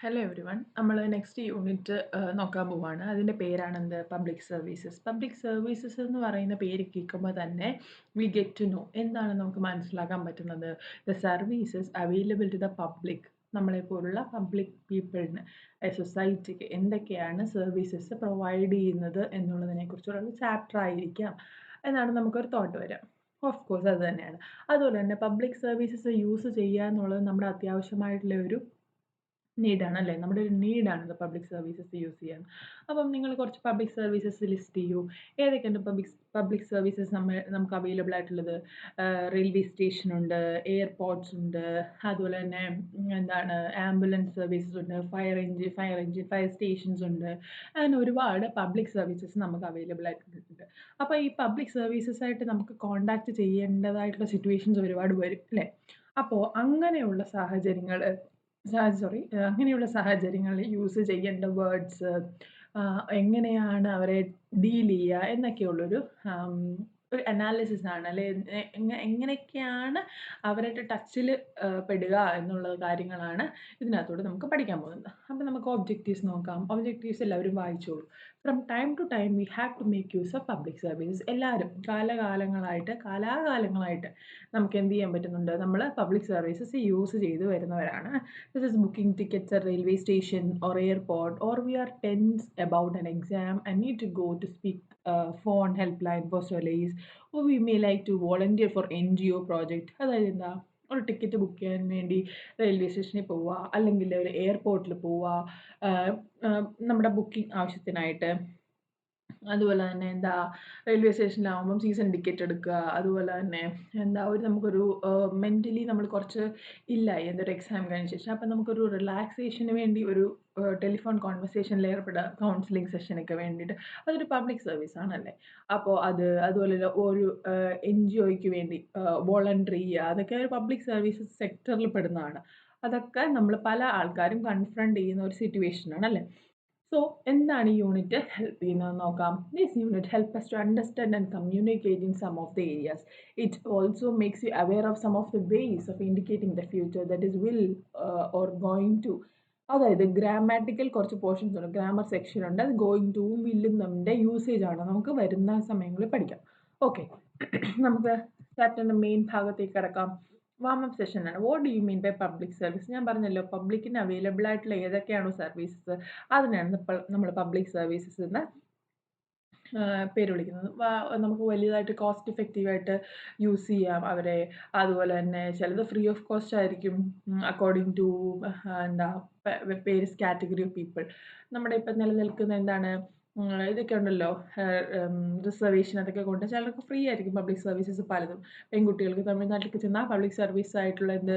Hello everyone നമ്മൾ next unit നോക്കാൻ പോവാണ്. അതിന്റെ പേരാണ് എന്ത് പബ്ലിക് സർവീസസ് പബ്ലിക് സർവീസസ് എന്ന് പറയുന്ന പേര് കേൾക്കുമ്പോൾ തന്നെ വി ഗെറ്റ് ടു നോ എന്താണ് നമുക്ക് മനസ്സിലാക്കാൻ പറ്റുന്നത്? The services available to the public നമ്മളെ പോലുള്ള പബ്ലിക് പീപ്പിളിന് സൊസൈറ്റിക്ക് എന്തൊക്കെയാണ് സർവീസസ് പ്രൊവൈഡ് ചെയ്യുന്നത് എന്നുള്ളതിനെക്കുറിച്ചുള്ള ചാപ്റ്റർ ആയിരിക്കാം. എന്നാണ് നമുക്കൊരു തോട്ട് വരാം. ഓഫ് കോഴ്സ് അത് തന്നെയാണ്. അതുപോലെ തന്നെ പബ്ലിക് സർവീസസ് യൂസ് ചെയ്യുക എന്നുള്ളത് നമ്മുടെ അത്യാവശ്യമായിട്ടുള്ള ഒരു നീഡാണ് അല്ലേ നമ്മുടെ ഒരു നീഡാണ് പബ്ലിക് സർവീസസ് യൂസ് ചെയ്യാൻ. അപ്പം നിങ്ങൾ കുറച്ച് പബ്ലിക് സർവീസസ് ലിസ്റ്റ് ചെയ്യൂ. ഏതൊക്കെയുണ്ട് പബ്ലിക് പബ്ലിക് സർവീസസ് നമ്മൾ നമുക്ക് അവൈലബിൾ ആയിട്ടുള്ളത്? റെയിൽവേ സ്റ്റേഷൻ ഉണ്ട് എയർപോർട്ട്സ് ഉണ്ട് അതുപോലെ തന്നെ എന്താണ് ആംബുലൻസ് സർവീസസ് ഉണ്ട് fire engine fire engine fire stations ഉണ്ട്. അങ്ങനെ ഒരുപാട് പബ്ലിക് സർവീസസ് നമുക്ക് അവൈലബിൾ ആയിട്ടുണ്ട്. അപ്പോൾ ഈ പബ്ലിക് സർവീസസ് ആയിട്ട് നമുക്ക് കോണ്ടാക്ട് ചെയ്യേണ്ടതായിട്ടുള്ള സിറ്റുവേഷൻസ് ഒരുപാട് വരും അല്ലേ? അപ്പോൾ അങ്ങനെയുള്ള സോറി. അങ്ങനെയുള്ള സാഹചര്യങ്ങളിൽ യൂസ് ചെയ്യേണ്ട വേർഡ്സ് എങ്ങനെയാണ് അവരെ ഡീൽ ചെയ്യുക എന്നൊക്കെയുള്ളൊരു ഒരു അനാലിസിസ് ആണ്. അല്ലെ എങ്ങനെയൊക്കെയാണ് അവരുടെ ടച്ചിൽ പെടുക എന്നുള്ള കാര്യങ്ങളാണ് ഇതിനകത്തൂടെ നമുക്ക് പഠിക്കാൻ പോകുന്നത്. അപ്പം നമുക്ക് ഒബ്ജക്റ്റീവ്സ് നോക്കാം. ഒബ്ജക്റ്റീവ്സ് എല്ലാവരും വായിച്ചോളൂ. From time to time we have to make use of public services എല്ലാവരും കാലകാലങ്ങളായിട്ട് കാലാകാലങ്ങളായിട്ട് നമുക്ക് എന്ത് ചെയ്യാൻ പറ്റുന്നുണ്ട്? നമ്മൾ പബ്ലിക് സർവീസസ് യൂസ് ചെയ്ത് വരുന്നവരാണ്. This is booking tickets railway station or airport or we are tense about an exam and need to go to speak phone help line for solace or we may like to volunteer for N G O project അതായത് എന്താ? ഒരു ticket book ചെയ്യാൻ വേണ്ടി railway സ്റ്റേഷനിൽ പോവുക അല്ലെങ്കിൽ ഒരു എയർപോർട്ടിൽ പോവുക നമ്മുടെ ബുക്കിംഗ് ആവശ്യത്തിനായിട്ട് അതുപോലെ തന്നെ എന്താ റെയിൽവേ സ്റ്റേഷനിലാവുമ്പം സീസൺ ടിക്കറ്റ് എടുക്കുക അതുപോലെ തന്നെ എന്താ ഒരു നമുക്കൊരു മെന്റലി നമ്മൾ കുറച്ച് ഇല്ലായി എന്തൊരു എക്സാം കഴിഞ്ഞ ശേഷം. അപ്പം നമുക്കൊരു റിലാക്സേഷന് വേണ്ടി ഒരു ടെലിഫോൺ കോൺവെർസേഷനിൽ ഏർപ്പെടുക കൗൺസിലിംഗ് സെഷനൊക്കെ വേണ്ടിയിട്ട്. അതൊരു പബ്ലിക് സർവീസ് ആണല്ലേ? അപ്പോൾ അത് അതുപോലെ ഒരു എൻ ജി ഒയ്ക്ക് വേണ്ടി വോളണ്ടറി ചെയ്യുക അതൊക്കെ ഒരു പബ്ലിക് സർവീസ് സെക്ടറിൽ പെടുന്നതാണ്. അതൊക്കെ നമ്മൾ പല ആൾക്കാരും കൺഫ്രണ്ട് ചെയ്യുന്ന ഒരു സിറ്റുവേഷനാണ് അല്ലേ? സോ എന്താണ് ഈ യൂണിറ്റ് ഹെൽപ്പ് ചെയ്യുന്നത് നോക്കാം. This unit helps to understand and communicate in some of the areas it also makes you aware of some of the ways of indicating the future that is will or going to അതായത് grammatical കുറച്ച് portions ഉണ്ട്. Grammar section ഉണ്ട്. അത് going ടൂവും വില്ലും നമ്മുടെ usage ആണ്. നമുക്ക് വരുന്ന സമയങ്ങളിൽ പഠിക്കാം. ഓക്കെ നമുക്ക് ചാപ്റ്ററിന്റെ മെയിൻ ഭാഗത്തേക്ക് കിടക്കാം. വാം അപ്പ് സെഷൻ ആണ്. What do you mean by public service ഞാൻ പറഞ്ഞല്ലോ പബ്ലിക്കിന് അവൈലബിൾ ആയിട്ടുള്ള ഏതൊക്കെയാണോ സർവീസസ് അതിനാണ് നമ്മൾ പബ്ലിക് സർവീസസ് എന്ന് പേര് വിളിക്കുന്നത്. നമുക്ക് വലിയതായിട്ട് കോസ്റ്റ് ഇഫക്റ്റീവായിട്ട് യൂസ് ചെയ്യാം അവരെ. അതുപോലെ തന്നെ ചിലത് ഫ്രീ ഓഫ് കോസ്റ്റ് ആയിരിക്കും അക്കോർഡിംഗ് ടു എന്താ പേരിസ് കാറ്റഗറി ഓഫ് പീപ്പിൾ നമ്മുടെ ഇപ്പം നിലനിൽക്കുന്ന എന്താണ് ഇതൊക്കെ ഉണ്ടല്ലോ. റിസർവേഷൻ അതൊക്കെ കൊണ്ട് ചിലർക്ക് ഫ്രീ ആയിരിക്കും പബ്ലിക് സർവീസസ് പലതും. പെൺകുട്ടികൾക്ക് തമിഴ്നാട്ടിലേക്ക് ചെന്നാൽ പബ്ലിക് സർവീസ് ആയിട്ടുള്ള എന്ത്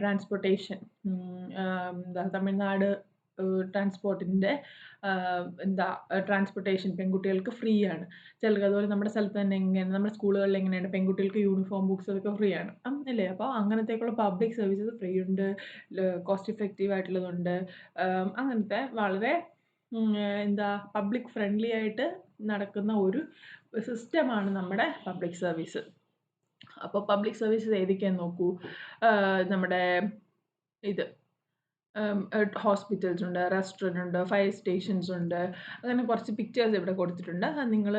ട്രാൻസ്പോർട്ടേഷൻ എന്താ തമിഴ്നാട് ട്രാൻസ്പോർട്ടിന്റെ എന്താ ട്രാൻസ്പോർട്ടേഷൻ പെൺകുട്ടികൾക്ക് ഫ്രീ ആണ്. ചിലർക്ക് അതുപോലെ നമ്മുടെ സ്ഥലത്ത് തന്നെ എങ്ങനെ നമ്മുടെ സ്കൂളുകളിൽ എങ്ങനെയാണ് പെൺകുട്ടികൾക്ക് യൂണിഫോം ബുക്സ് അതൊക്കെ ഫ്രീ ആണ്. അല്ലേ? അപ്പോൾ അങ്ങനത്തേക്കുള്ള പബ്ലിക് സർവീസസ് ഫ്രീ ഉണ്ട് കോസ്റ്റ് ഇഫക്റ്റീവ് ആയിട്ടുള്ളതുണ്ട്. അങ്ങനത്തെ വളരെ എന്താ പബ്ലിക് ഫ്രണ്ട്ലി ആയിട്ട് നടക്കുന്ന ഒരു സിസ്റ്റമാണ് നമ്മുടെ പബ്ലിക് സർവീസ് അപ്പോൾ പബ്ലിക് സർവീസസ് ഏതൊക്കെയാ നോക്കൂ? നമ്മുടെ ഇത് ഹോസ്പിറ്റൽസ് ഉണ്ട് റെസ്റ്റോറന്റ് ഉണ്ട് ഫയർ സ്റ്റേഷൻസ് ഉണ്ട് അങ്ങനെ കുറച്ച് പിക്ചേഴ്സ് ഇവിടെ കൊടുത്തിട്ടുണ്ട്. അത് നിങ്ങൾ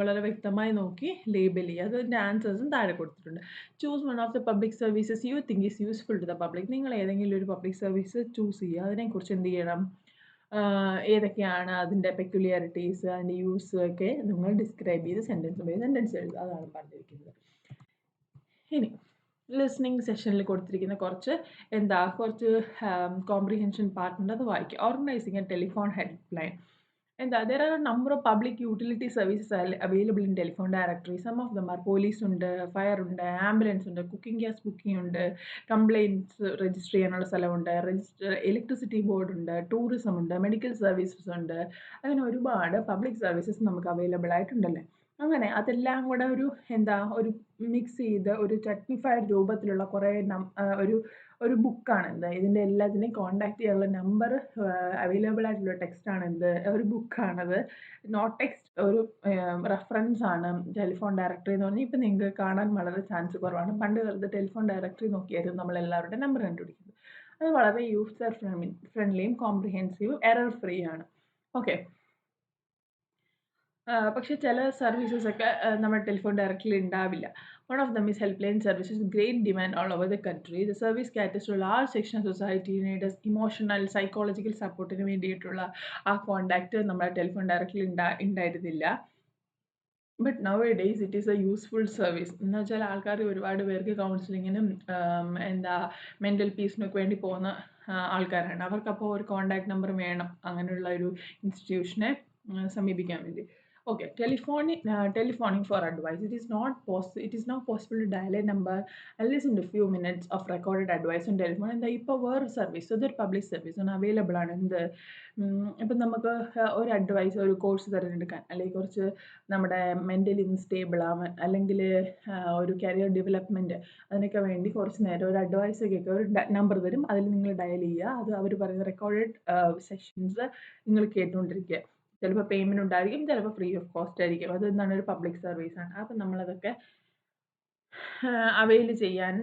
വളരെ വ്യക്തമായി നോക്കി ലേബൽ ചെയ്യുക. അതിന്റെ ആൻസേഴ്സും താഴെ കൊടുത്തിട്ടുണ്ട്. Choose one of the public services you think is useful to the public നിങ്ങൾ ഏതെങ്കിലും ഒരു പബ്ലിക് സർവീസ് ചൂസ് ചെയ്യുക. അതിനെക്കുറിച്ച് എന്ത് ചെയ്യണം? ഏതൊക്കെയാണ് അതിന്റെ പെക്യുലിയാരിറ്റീസ് അതിന്റെ യൂസ് ഒക്കെ നിങ്ങൾ ഡിസ്ക്രൈബ് ചെയ്ത് സെന്റൻസ് ബൈ സെന്റൻസ് എഴുതുക. അതാണ് പറഞ്ഞിരിക്കുന്നത്. ഇനി ലിസ്ണിംഗ് സെഷനിൽ കൊടുത്തിരിക്കുന്ന കുറച്ച് എന്താ കുറച്ച് കോംപ്രിഹെൻഷൻ പാർട്ടുണ്ട് അത് വായിക്കുക. Organising a telephone help line എന്താ there are number of public utility services available in telephone directory some of them are police ഉണ്ട് ഫയർ ഉണ്ട് ആംബുലൻസ് ഉണ്ട് കുക്കിംഗ് ഗ്യാസ് ബുക്കിംഗ് ഉണ്ട് കംപ്ലയിന്റ്സ് രജിസ്റ്റർ ചെയ്യാനുള്ള സ്ഥലമുണ്ട് രജിസ്റ്റർ ഇലക്ട്രിസിറ്റി ബോർഡ് ഉണ്ട് tourism ഉണ്ട് medical services ഉണ്ട്. അങ്ങനെ ഒരുപാട് പബ്ലിക് സർവീസസ് നമുക്ക് അവൈലബിൾ ആയിട്ടുണ്ടല്ലേ? അങ്ങനെ അതെല്ലാം കൂടെ ഒരു എന്താ ഒരു മിക്സ് ചെയ്ത് ഒരു ചട്നിഫൈഡ് രൂപത്തിലുള്ള കുറേ ഒരു ഒരു ബുക്കാണ് എന്ത് ഇതിന്റെ എല്ലാത്തിനെയും കോൺടാക്ട് ചെയ്യാനുള്ള നമ്പർ അവൈലബിൾ ആയിട്ടുള്ള ടെക്സ്റ്റ് ആണ് എന്ത് ഒരു ബുക്കാണത് നോട്ട് ടെക്സ്റ്റ് ഒരു റെഫറൻസ് ആണ് ടെലിഫോൺ ഡയറക്ടറി എന്ന് പറഞ്ഞാൽ ഇപ്പം നിങ്ങൾക്ക് കാണാൻ വളരെ ചാൻസ് കുറവാണ്. പണ്ട് കാലത്ത് ടെലിഫോൺ ഡയറക്ടറി നോക്കിയായിരുന്നു നമ്മൾ എല്ലാവരുടെ നമ്പർ കണ്ടുപിടിക്കുന്നത്. അത് വളരെ യൂസർ ഫ്രണ്ട്ലിയും കോംപ്രിഹെൻസീവും എറർ ഫ്രീ ആണ്. ഓക്കെ പക്ഷേ ചില സർവീസസ് ഒക്കെ നമ്മുടെ ടെലിഫോൺ ഡയറക്ടറിൽ ഉണ്ടാവില്ല. One of them is help line services great demand all over the country the service caters to large section of society needs emotional psychological സപ്പോർട്ടിന് വേണ്ടിയിട്ടുള്ള ആ കോണ്ടാക്റ്റ് നമ്മുടെ ടെലിഫോൺ ഡയറക്റ്റ്ലി ഉണ്ടാ ഉണ്ടായിരുന്നില്ല but nowadays it is a useful service എന്ന് വെച്ചാൽ ആൾക്കാർ ഒരുപാട് പേർക്ക് കൗൺസിലിങ്ങിനും എന്താ മെന്റൽ പീസിനൊക്കെ വേണ്ടി പോകുന്ന ആൾക്കാരാണ്. അവർക്കപ്പോൾ ഒരു കോണ്ടാക്ട് നമ്പർ വേണം അങ്ങനെയുള്ള ഒരു ഇൻസ്റ്റിറ്റ്യൂഷനെ സമീപിക്കാൻ വേണ്ടി. Okay, telephony uh, telephoning for advice. It is not possible. It is possible possible to dial a number and listen to few minutes of recorded advice on telephone. ഇപ്പോൾ വേറെ സർവീസ് ഇതൊരു public service ആണ് available ആണ് എന്ത് ഇപ്പം നമുക്ക് ഒരു advice ഒരു കോഴ്സ് തിരഞ്ഞെടുക്കാൻ അല്ലെങ്കിൽ കുറച്ച് നമ്മുടെ മെന്റലി ഇൻസ്റ്റേബിൾ ആവാൻ അല്ലെങ്കിൽ ഒരു കരിയർ ഡെവലപ്മെന്റ് അതിനൊക്കെ വേണ്ടി കുറച്ച് നേരം ഒരു അഡ്വൈസ് കേൾക്കുക ഒരു നമ്പർ തരും അതിൽ നിങ്ങൾ ഡയൽ ചെയ്യുക അത് അവർ പറയുന്ന റെക്കോർഡഡ് സെഷൻസ് നിങ്ങൾ കേട്ടുകൊണ്ടിരിക്കുക ചിലപ്പോൾ പേയ്മെന്റ് ഉണ്ടായിരിക്കും ചിലപ്പോൾ ഫ്രീ ഓഫ് കോസ്റ്റ് ആയിരിക്കും. അത് എന്താണ്? ഒരു പബ്ലിക് സർവീസാണ് അപ്പം നമ്മളതൊക്കെ അവൈൽ ചെയ്യാൻ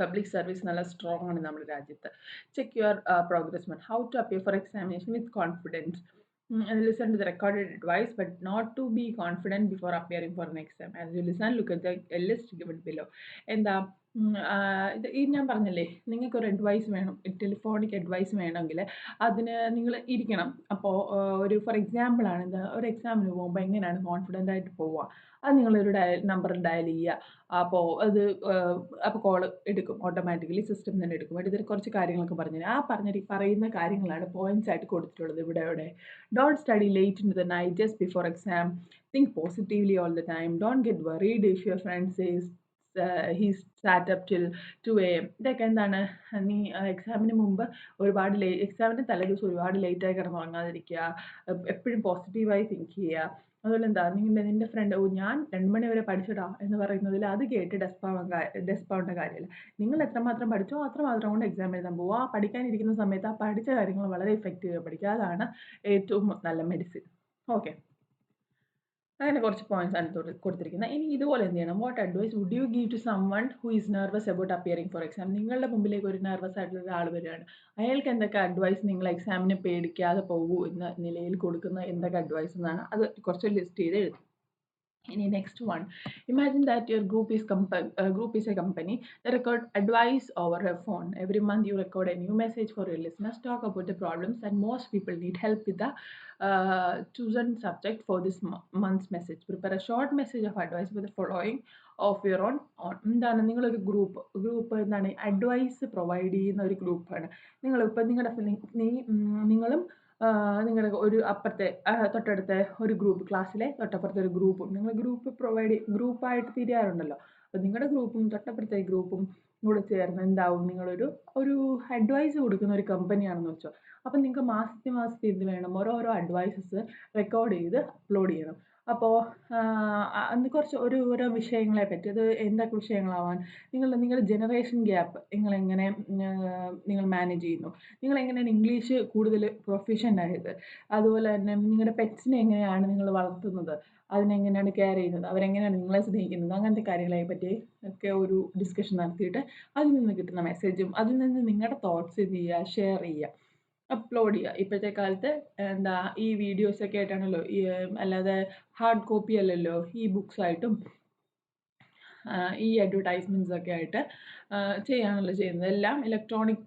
പബ്ലിക് സർവീസ് നല്ല സ്ട്രോങ് ആണ് നമ്മുടെ രാജ്യത്ത്. Check your progress men how to appear for examination with confidence listen to the recorded advice but not to be confident before appearing for an exam you listen look at the list given below എന്താ? ഇത് ഈ ഞാൻ പറഞ്ഞില്ലേ നിങ്ങൾക്കൊരു advice വേണം telephonic advice വേണമെങ്കിൽ അതിന് നിങ്ങൾ ഇരിക്കണം. അപ്പോൾ ഒരു ഫോർ എക്സാമ്പിളാണ് എന്താ ഒരു എക്സാമിന് പോകുമ്പോൾ എങ്ങനെയാണ് കോൺഫിഡന്റ് ആയിട്ട് പോവുക? അത് നിങ്ങളൊരു ഡയൽ നമ്പർ ഡയൽ ചെയ്യുക. അപ്പോൾ അത് അപ്പോൾ കോൾ എടുക്കും ഓട്ടോമാറ്റിക്കലി സിസ്റ്റം തന്നെ എടുക്കും. ഇതിൽ കുറച്ച് കാര്യങ്ങളൊക്കെ പറഞ്ഞു ആ പറഞ്ഞ പറയുന്ന കാര്യങ്ങളാണ് പോയിന്റ്സ് ആയിട്ട് കൊടുത്തിട്ടുള്ളത് ഇവിടെ ഇവിടെ. Don't study late in the night just before exam think positively all the time don't get worried if your friends is he's startup till two A M ഇതൊക്കെ എന്താണ്? നീ എക്സാമിന് മുമ്പ് ഒരുപാട് ലേ എക്സാമിന്റെ തലേദിവസം ഒരുപാട് ലേറ്റായി കിടന്നുറങ്ങാതിരിക്കുക എപ്പോഴും പോസിറ്റീവായി തിങ്ക് ചെയ്യുക. അതുപോലെ എന്താ നിങ്ങളുടെ നിന്റെ ഫ്രണ്ട് ഓ ഞാൻ രണ്ട് മണി വരെ പഠിച്ചടാ എന്ന് പറയുന്നതിൽ അത് കേട്ട് ഡെസ്പാവാൻ ഡെസ്പാവേണ്ട കാര്യമില്ല. നിങ്ങൾ എത്രമാത്രം പഠിച്ചോ അത്രമാത്രം കൊണ്ട് എക്സാം എഴുതാൻ പോകുക ആ പഠിക്കാനിരിക്കുന്ന സമയത്ത് ആ പഠിച്ച കാര്യങ്ങൾ വളരെ എഫക്റ്റീവായി പഠിക്കുക. അതാണ് ഏറ്റവും നല്ല മെഡിസിൻ ഓക്കെ അങ്ങനെ കുറച്ച് പോയിന്റ്സ് ആണ് കൊടുത്തിരിക്കുന്നത്. ഇനി ഇതുപോലെ എന്ത് ചെയ്യണം? What advice would you give to someone who is nervous about appearing for exam നിങ്ങളുടെ മുമ്പിലേക്ക് ഒരു നെർവസ് ആയിട്ടുള്ള ഒരാൾ വരികയാണ്. അയാൾക്ക് എന്തൊക്കെ അഡ്വൈസ് നിങ്ങൾ എക്സാമിന് പേടിക്കാതെ പോകൂ എന്ന നിലയിൽ കൊടുക്കുന്ന എന്തൊക്കെ അഡ്വൈസ് എന്നാണ് അത് കുറച്ച് ലിസ്റ്റ് ചെയ്ത് എഴുതും. Any next one. Imagine that your group is comp- uh, group is a company that record advice over a phone. Every month you record a new message for your listeners. Talk about the problems that most people need help with the uh, chosen subject for this mo- month's message. Prepare a short message of advice with the following of your own own എന്താണ് നിങ്ങളൊരു group group എന്താണ് advice provide ചെയ്യുന്ന ഒരു ഗ്രൂപ്പാണ് നിങ്ങളിപ്പോൾ നിങ്ങളുടെ നീ നിങ്ങളും നിങ്ങളുടെ ഒരു അപ്പുറത്തെ തൊട്ടടുത്ത ഒരു ഗ്രൂപ്പ് ക്ലാസ്സിലെ തൊട്ടപ്പുറത്തെ ഒരു ഗ്രൂപ്പും നിങ്ങൾ ഗ്രൂപ്പ് പ്രൊവൈഡ് ഗ്രൂപ്പായിട്ട് തിരിയാറുണ്ടല്ലോ അപ്പോൾ നിങ്ങളുടെ ഗ്രൂപ്പും തൊട്ടപ്പുറത്തെ ഗ്രൂപ്പും കൂടെ ചേർന്ന് എന്താവും? നിങ്ങളൊരു ഒരു അഡ്വൈസ് കൊടുക്കുന്ന ഒരു കമ്പനിയാണെന്ന് വെച്ചോ. അപ്പം നിങ്ങൾക്ക് മാസത്തിൽ മാസത്തിൽ ഇത് വേണം? ഓരോരോ അഡ്വൈസസ് റെക്കോർഡ് ചെയ്ത് അപ്ലോഡ് ചെയ്യണം. അപ്പോൾ അന്ന് കുറച്ച് ഒരു ഓരോ വിഷയങ്ങളെ പറ്റി അത് എന്തൊക്കെ വിഷയങ്ങളാവാൻ നിങ്ങൾ നിങ്ങളുടെ ജനറേഷൻ ഗ്യാപ്പ് നിങ്ങളെങ്ങനെ നിങ്ങൾ മാനേജ് ചെയ്യുന്നു നിങ്ങളെങ്ങനെയാണ് ഇംഗ്ലീഷ് കൂടുതൽ പ്രൊഫിഷ്യന്റ് ആയത് അതുപോലെ തന്നെ നിങ്ങളുടെ പെറ്റ്സിനെ എങ്ങനെയാണ് നിങ്ങൾ വളർത്തുന്നത് അതിനെങ്ങനെയാണ് കെയർ ചെയ്യുന്നത് അവരെങ്ങനെയാണ് നിങ്ങളെ സ്നേഹിക്കുന്നത് അങ്ങനത്തെ കാര്യങ്ങളെ പറ്റി ഒക്കെ ഒരു ഡിസ്കഷൻ നടത്തിയിട്ട് അതിൽ നിന്ന് കിട്ടുന്ന മെസ്സേജും അതിൽ നിന്ന് നിങ്ങളുടെ തോട്ട്സ് എന്ത് ചെയ്യുക ഷെയർ ചെയ്യുക. അപ്ലോഡ് ചെയ്യുക. ഇപ്പോഴത്തെ കാലത്ത് എന്താ ഈ വീഡിയോസൊക്കെ ആയിട്ടാണല്ലോ അല്ലാതെ ഹാർഡ് കോപ്പി അല്ലല്ലോ ഈ ബുക്സായിട്ടും ഈ അഡ്വർടൈസ്മെന്റ്സ് ഒക്കെ ആയിട്ട് ചെയ്യാണല്ലോ ചെയ്യുന്നത്. എല്ലാം ഇലക്ട്രോണിക്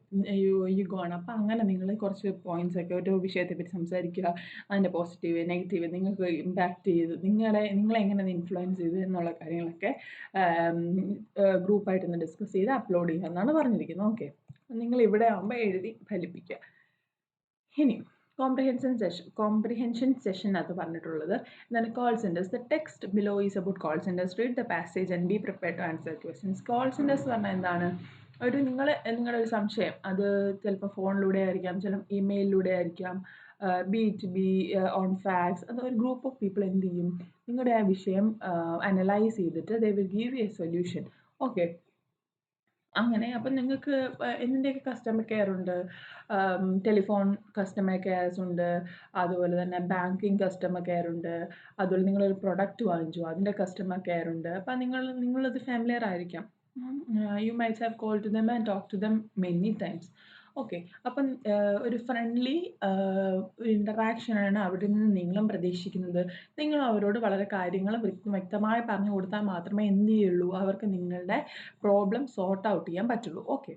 യുഗമാണ്. അപ്പം അങ്ങനെ നിങ്ങൾ കുറച്ച് പോയിന്റ്സ് ഒക്കെ ഒരു വിഷയത്തെപ്പറ്റി സംസാരിക്കുക. അതിന്റെ പോസിറ്റീവ് നെഗറ്റീവ് നിങ്ങൾക്ക് ഇമ്പാക്റ്റ് ചെയ്ത് നിങ്ങളെ നിങ്ങളെ എങ്ങനെ ഇൻഫ്ലുവൻസ് ചെയ്ത് എന്നുള്ള കാര്യങ്ങളൊക്കെ ഗ്രൂപ്പായിട്ടൊന്ന് ഡിസ്കസ് ചെയ്ത് അപ്ലോഡ് ചെയ്യുക എന്നാണ് പറഞ്ഞിരിക്കുന്നത്. ഓക്കെ നിങ്ങൾ ഇവിടെ ആകുമ്പോൾ എഴുതി ഫലിപ്പിക്കുക. ഇനി കോംപ്രിഹെൻഷൻ സെഷൻ കോംപ്രിഹെൻഷൻ സെഷൻ അത് പറഞ്ഞിട്ടുള്ളത് എന്താണ് call centres the text below is about call centres read the passage and be prepare to answer questions call centres പറഞ്ഞാൽ എന്താണ്? ഒരു നിങ്ങൾ നിങ്ങളുടെ ഒരു സംശയം അത് ചിലപ്പോൾ ഫോണിലൂടെ ആയിരിക്കാം ചിലപ്പോൾ ഇമെയിലിലൂടെ ആയിരിക്കാം B to B on fax അത് ഒരു ഗ്രൂപ്പ് ഓഫ് പീപ്പിൾ എന്ത് ചെയ്യും? നിങ്ങളുടെ ആ വിഷയം അനലൈസ് ചെയ്തിട്ട് they will give a solution okay അങ്ങനെ അപ്പം നിങ്ങൾക്ക് എന്തിന്റെയൊക്കെ കസ്റ്റമർ കെയർ ഉണ്ട്? ടെലിഫോൺ കസ്റ്റമർ കെയർസ് ഉണ്ട് അതുപോലെ തന്നെ ബാങ്കിങ് കസ്റ്റമർ കെയർ ഉണ്ട് അതുപോലെ നിങ്ങളൊരു പ്രൊഡക്റ്റ് വാങ്ങിച്ചു അതിന്റെ കസ്റ്റമർ കെയർ ഉണ്ട്. അപ്പം നിങ്ങൾ നിങ്ങളത് ഫാമിലിയർ ആയിരിക്കാം. You might have call to them and talk to them many times okay അപ്പം ഒരു ഫ്രണ്ട്ലി ഇന്ററാക്ഷനാണ് അവിടെ നിന്ന് നിങ്ങളും പ്രതീക്ഷിക്കുന്നത്. നിങ്ങൾ അവരോട് വളരെ കാര്യങ്ങൾ വ്യക്തമായി പറഞ്ഞു കൊടുത്താൽ മാത്രമേ എന്ത് ചെയ്യുള്ളൂ? അവർക്ക് നിങ്ങളുടെ പ്രോബ്ലം സോർട്ട് ഔട്ട് ചെയ്യാൻ പറ്റുള്ളൂ. ഓക്കെ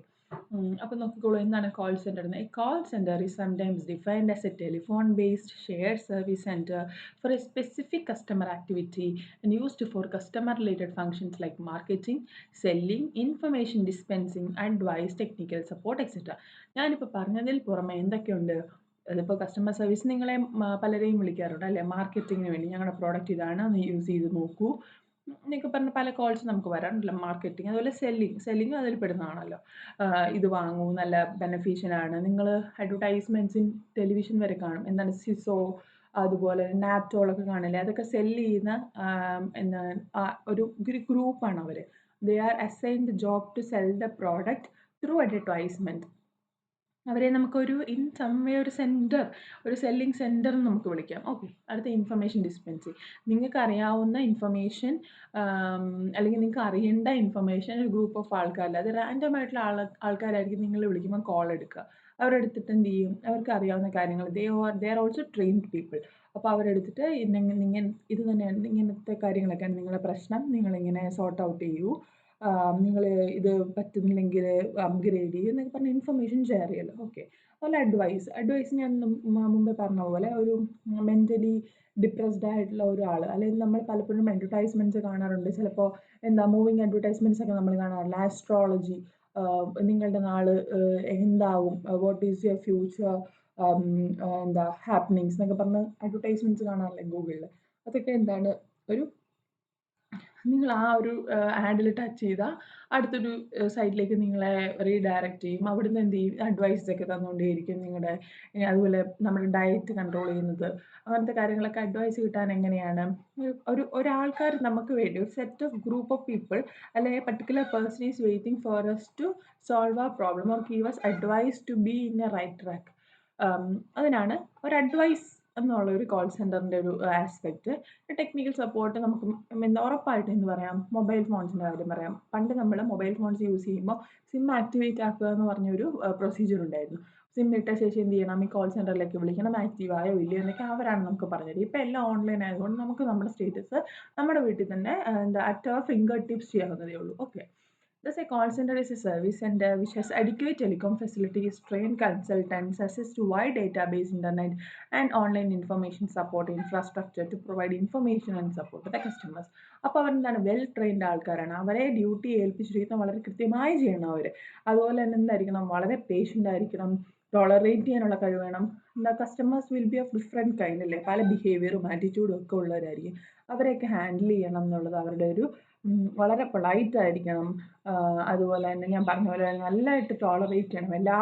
അപ്പോൾ നോക്കിക്കോളൂ എന്താണ് കോൾ സെന്റർ എന്ന്. Call centre is sometimes defined as a telephone based share service centre for a specific customer activity and used for customer related functions like marketing selling information dispensing advice technical support etcetera ഞാനിപ്പോൾ പറഞ്ഞതിൽ പുറമെ എന്തൊക്കെയുണ്ട്? അതിപ്പോൾ customer service നിങ്ങളെ പലരെയും വിളിക്കാറുണ്ട് അല്ലേ? മാർക്കറ്റിങ്ങിന് വേണ്ടി ഞങ്ങളുടെ പ്രോഡക്റ്റ് ഇതാണ് ഒന്ന് യൂസ് ചെയ്ത് നോക്കൂ. എന്നൊക്കെ പറഞ്ഞ പല കോൾസ് നമുക്ക് വരാറുണ്ടല്ലോ മാർക്കറ്റിംഗ് അതുപോലെ സെല്ലിങ് സെല്ലിങ് അതിൽ പെടുന്നതാണല്ലോ. ഇത് വാങ്ങൂ നല്ല ബെനഫിഷ്യലാണ് നിങ്ങൾ അഡ്വർടൈസ്മെന്റ്സും ടെലിവിഷൻ വരെ കാണും. എന്താണ് സിസോ അതുപോലെ നാപ്റ്റോളൊക്കെ കാണില്ലേ അതൊക്കെ സെല്ല് ചെയ്യുന്ന എന്താണ് ഒരു ഗ്രൂപ്പാണ് അവർ they are assigned job to sell the product through advertisement അവരെ നമുക്കൊരു ഇൻ സം വേ ഒരു സെന്റർ ഒരു സെല്ലിംഗ് സെന്റർ എന്ന് നമുക്ക് വിളിക്കാം. ഓക്കെ. അടുത്ത ഇൻഫർമേഷൻ ഡിസ്പെൻസറി. നിങ്ങൾക്ക് അറിയാവുന്ന ഇൻഫർമേഷൻ അല്ലെങ്കിൽ നിങ്ങൾക്ക് അറിയേണ്ട ഇൻഫർമേഷൻ ഒരു ഗ്രൂപ്പ് ഓഫ് ആൾക്കാരിൽ അത് റാൻഡം ആയിട്ടുള്ള ആൾ ആൾക്കാരായിരിക്കും നിങ്ങൾ വിളിക്കുമ്പോൾ കോൾ എടുക്കുക. അവരെടുത്തിട്ട് എന്ത് ചെയ്യും? അവർക്ക് അറിയാവുന്ന കാര്യങ്ങൾ. They or they are also trained people അപ്പോൾ അവരെടുത്തിട്ട് ഇങ്ങനെ ഇത് തന്നെയാണ് ഇങ്ങനത്തെ കാര്യങ്ങളൊക്കെയാണ് നിങ്ങളുടെ പ്രശ്നം. നിങ്ങളിങ്ങനെ സോർട്ട് ഔട്ട് ചെയ്യൂ. നിങ്ങൾ ഇത് പറ്റുന്നില്ലെങ്കിൽ അപ്ഗ്രേഡ് ചെയ്യും എന്നൊക്കെ പറഞ്ഞ് ഇൻഫർമേഷൻ ഷെയർ ചെയ്യല്ലോ. ഓക്കെ അതുപോലെ അഡ്വൈസ് അഡ്വൈസ് ഞാൻ മുമ്പേ പറഞ്ഞ പോലെ ഒരു മെന്റലി ഡിപ്രസ്ഡ് ആയിട്ടുള്ള ഒരാൾ അല്ലെങ്കിൽ നമ്മൾ പലപ്പോഴും അഡ്വർടൈസ്മെന്റ്സ് കാണാറുണ്ട്. ചിലപ്പോൾ എന്താ മൂവിങ് അഡ്വർടൈസ്മെന്റ്സ് ഒക്കെ നമ്മൾ കാണാറില്ല. ആസ്ട്രോളജി നിങ്ങളുടെ നാൾ എന്താവും? വാട്ട് ഈസ് യുവർ ഫ്യൂച്ചർ എന്താ ഹാപ്പനിങ്സ് എന്നൊക്കെ പറഞ്ഞ് അഡ്വർടൈസ്മെന്റ്സ് കാണാറില്ലേ ഗൂഗിളിൽ അതൊക്കെ എന്താണ് ഒരു നിങ്ങൾ ആ ഒരു ആഡിൽ ടച്ച് ചെയ്താൽ അടുത്തൊരു സൈറ്റിലേക്ക് നിങ്ങളെ റീഡയറക്റ്റ് ചെയ്യും. അവിടുന്ന് എന്ത് ചെയ്യും? അഡ്വൈസ് ഒക്കെ തന്നുകൊണ്ടേയിരിക്കും നിങ്ങളുടെ അതുപോലെ നമ്മുടെ ഡയറ്റ് കൺട്രോൾ ചെയ്യുന്നത്. അങ്ങനത്തെ കാര്യങ്ങളൊക്കെ അഡ്വൈസ് കിട്ടാൻ എങ്ങനെയാണ്? ഒരു ഒരാൾക്കാർ നമുക്ക് വേണ്ടി ഒരു set of group of people അല്ലെങ്കിൽ particular person is waiting for us to solve ആ problem or give us advice to be in a right track അതിനാണ് ഒരു അഡ്വൈസ് എന്നുള്ള ഒരു കോൾ സെന്ററിന്റെ ഒരു ആസ്പെക്റ്റ് ടെക്നിക്കൽ സപ്പോർട്ട് നമുക്ക് എന്താ ഉറപ്പായിട്ട് എന്ന് പറയാം? മൊബൈൽ ഫോൺസിന്റെ കാര്യം പറയാം. പണ്ട് നമ്മൾ മൊബൈൽ ഫോൺസ് യൂസ് ചെയ്യുമ്പോൾ സിം ആക്ടിവേറ്റ് ആക്കുക എന്ന് പറഞ്ഞൊരു പ്രൊസീജിയർ ഉണ്ടായിരുന്നു. സിം ഇട്ട ശേഷം എന്ത് ചെയ്യണം? ഈ കോൾ സെന്ററിലേക്ക് വിളിക്കണം. ആക്റ്റീവ് ആയോ ഇല്ലയോ എന്നൊക്കെ അവരാണ് നമുക്ക് പറഞ്ഞത്. ഇപ്പോൾ എല്ലാം ഓൺലൈൻ ആയതുകൊണ്ട് നമുക്ക് നമ്മുടെ സ്റ്റേറ്റസ് നമ്മുടെ വീട്ടിൽ തന്നെ എന്താ അറ്റ് അവർ ഫിംഗർ ടിപ്സ് ചെയ്യാവുന്നതേ ഉള്ളൂ. Okay Thus, a call center is a service center which has adequate telecom facilities, trained consultants, access to wide database, internet, and online information support infrastructure to provide information and support to the customers. അപ്പോൾ അവരെന്താണ് well trained ആൾക്കാരാണ് അവരെ duty ഏൽപ്പിച്ചിരിക്കുന്ന വളരെ കൃത്യമായി ചെയ്യണം അവർ അതുപോലെ തന്നെ എന്തായിരിക്കണം വളരെ പേഷ്യന്റ് ആയിരിക്കണം ടോളറേറ്റ് ചെയ്യാനുള്ള കഴിവ് വേണം എന്താ customers will be of different kind അല്ലേ പല ബിഹേവിയറും ആറ്റിറ്റ്യൂഡും ഒക്കെ ഉള്ളവരായിരിക്കും അവരെയൊക്കെ ഹാൻഡിൽ ചെയ്യണം എന്നുള്ളത് അവരുടെ ഒരു വളരെ പൊളൈറ്റ് ആയിരിക്കണം. അതുപോലെ തന്നെ ഞാൻ പറഞ്ഞ പോലെ നല്ലതായിട്ട് ടോളറേറ്റ് ചെയ്യണം. എല്ലാ